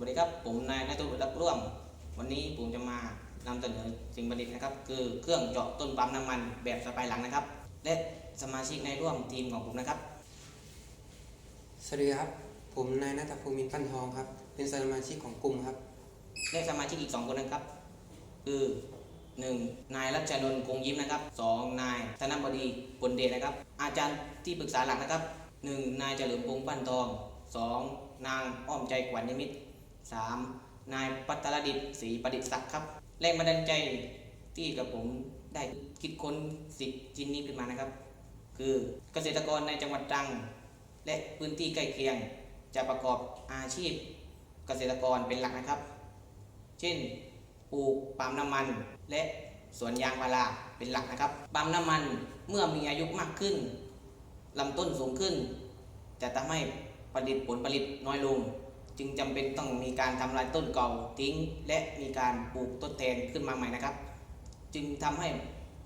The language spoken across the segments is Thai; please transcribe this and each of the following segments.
วัสดีครับผมนายนัทวุฒิรักร่วม วันนี้ผมจะมานำเสนอสิ่งประดิษฐ์นะครับ คือเครื่องเจาะต้นปั๊มน้ำมันแบบสไปรัลนะครับ และสมาชิกในร่วมทีมของผมนะครับ สวัสดีครับ ผมนายนัทภูมินทร์ปั้นทองครับ เป็นสมาชิกของกลุ่มครับ และสมาชิกอีก 2 คนนะครับ คือ 1. นายรัชนนท์คงยิ้มนะครับ 2. นายธนบดีปนเดชนะครับ อาจารย์ที่ปรึกษาหลักนะครับ 1. นายเฉลิมพงษ์ปั้นทอง 2. นางอ้อมใจขวัญนิมิตร 3. นายปัตตรดิษฐ์ศรีประดิษฐ์ศักดิ์ครับ แรงบันดาลใจที่กับผมได้คิดค้นสิ่งชิ้นนี้ขึ้นมานะครับ คือเกษตรกรในจังหวัดตรัง และพื้นที่ใกล้เคียงจะประกอบอาชีพเกษตรกรเป็นหลักนะครับ เช่นปลูกปาล์มน้ำมันและสวนยางพาราเป็นหลักนะครับปาล์มน้ำมันเมื่อมีอายุมากขึ้นลำต้นสูงขึ้น จะทำให้ผลิตผลผลิตน้อยลง จึงจำเป็นต้องมีการทำลายต้นเก่าทิ้ง และมีการปลูกต้นแทนขึ้นมาใหม่นะครับ จึงทำให้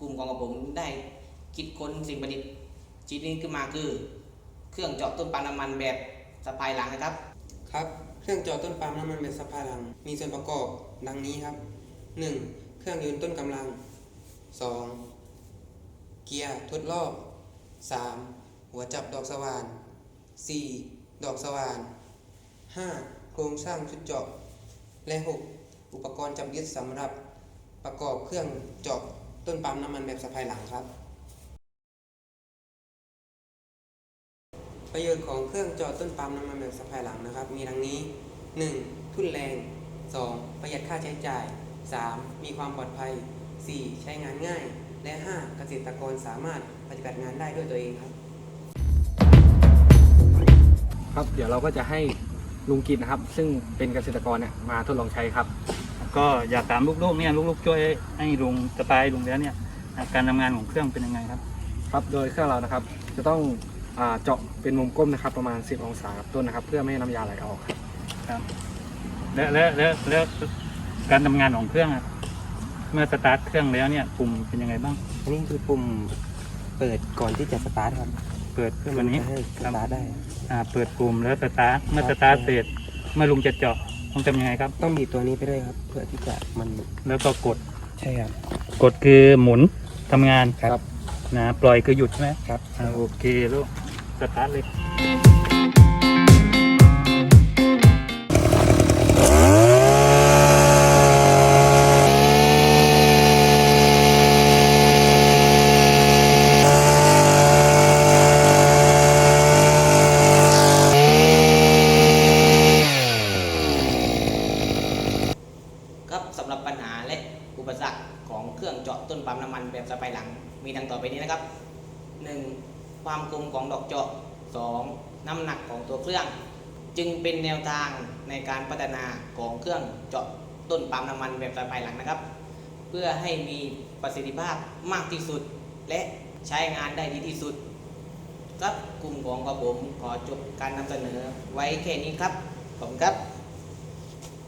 กลุ่มของผมได้คิดค้นสิ่งประดิษฐ์ชิ้นนี้ขึ้นมาคือ เครื่องเจาะต้นปาล์มน้ำมันแบบสะพายหลังนะครับ ครับ เครื่องเจาะต้นปาล์มน้ำมันแบบสะพายหลัง มีส่วนประกอบดังนี้ครับ 1. เครื่องยนต์ต้นกำลัง 2. เกียร์ทดรอบ 3. หัวจับดอกสว่าน 4. ดอกสว่าน 5. โครงสร้างชุดเจาะ และ 6. อุปกรณ์จับยึดสำหรับประกอบเครื่องเจาะต้นปาล์มน้ำมันแบบสะพายหลังครับ ประโยชน์ของเครื่องเจาะต้นปาล์มน้ำมันแบบสะพายหลังนะครับ มีดังนี้ 1. ทุ่นแรง 2. ประหยัดค่าใช้จ่าย 3. มีความปลอดภัย 4. ใช้งานง่าย และ 5. เกษตรกรสามารถปฏิบัติงานได้ด้วยตัวเองครับ ครับ เดี๋ยวเราก็จะให้ ลุงกิจนะครับ ซึ่งเป็นเกษตรกรเนี่ยมาทดลองใช้ครับ ก็อยากถามลูกๆเนี่ยลูกๆช่วยให้ลุงสปายลุงแล้วเนี่ยการทำงานของเครื่องเป็นยังไงครับ ครับโดยเครื่องเรานะครับ จะต้องอ่าเจาะเป็นมุมก้มนะครับ ประมาณ 10 องศาครับต้นนะครับ เพื่อไม่ให้น้ำยาไหลออกครับครับและและและและการทำงานของเครื่องอะเมื่อสตาร์ทเครื่องแล้วเนี่ยปุ่มเป็นยังไงบ้างอันนี้คือปุ่มเปิดก่อนที่จะสตาร์ทครับ เปิดเพื่อวัมันนนี้จะให้สครับตาร์ทได้ อ่าเปิดปุ่มแล้วสตาร์ทเมื่อสตาร์ทเสร็จเมื่อลุงจะเจาะต้องทำยังไงครับ ต้องบีบตัวนี้ไปด้วยครับ เพื่อที่จะมันแล้วก็กดใช่ครับกดคือหมุนทำงานครับนะปล่อยคือหยุดใช่ไหมครับอ่าโอเคลูกสตาร์ทเลย ของเครื่องเจาะต้นปั๊มน้ำมันแบบสไปรัลมีดังต่อไปนี้นะครับ 1. ความคมของดอกเจาะ 2. น้ำหนักของตัวเครื่อง จึงเป็นแนวทางในการพัฒนาของเครื่องเจาะต้นปั๊มน้ำมันแบบสไปรัลนะครับ เพื่อให้มีประสิทธิภาพมากที่สุด และใช้งานได้ดีที่สุดครับกลุ่มของกระผมขอจบการนำเสนอไว้แค่นี้ครับ ขอบคุณครับ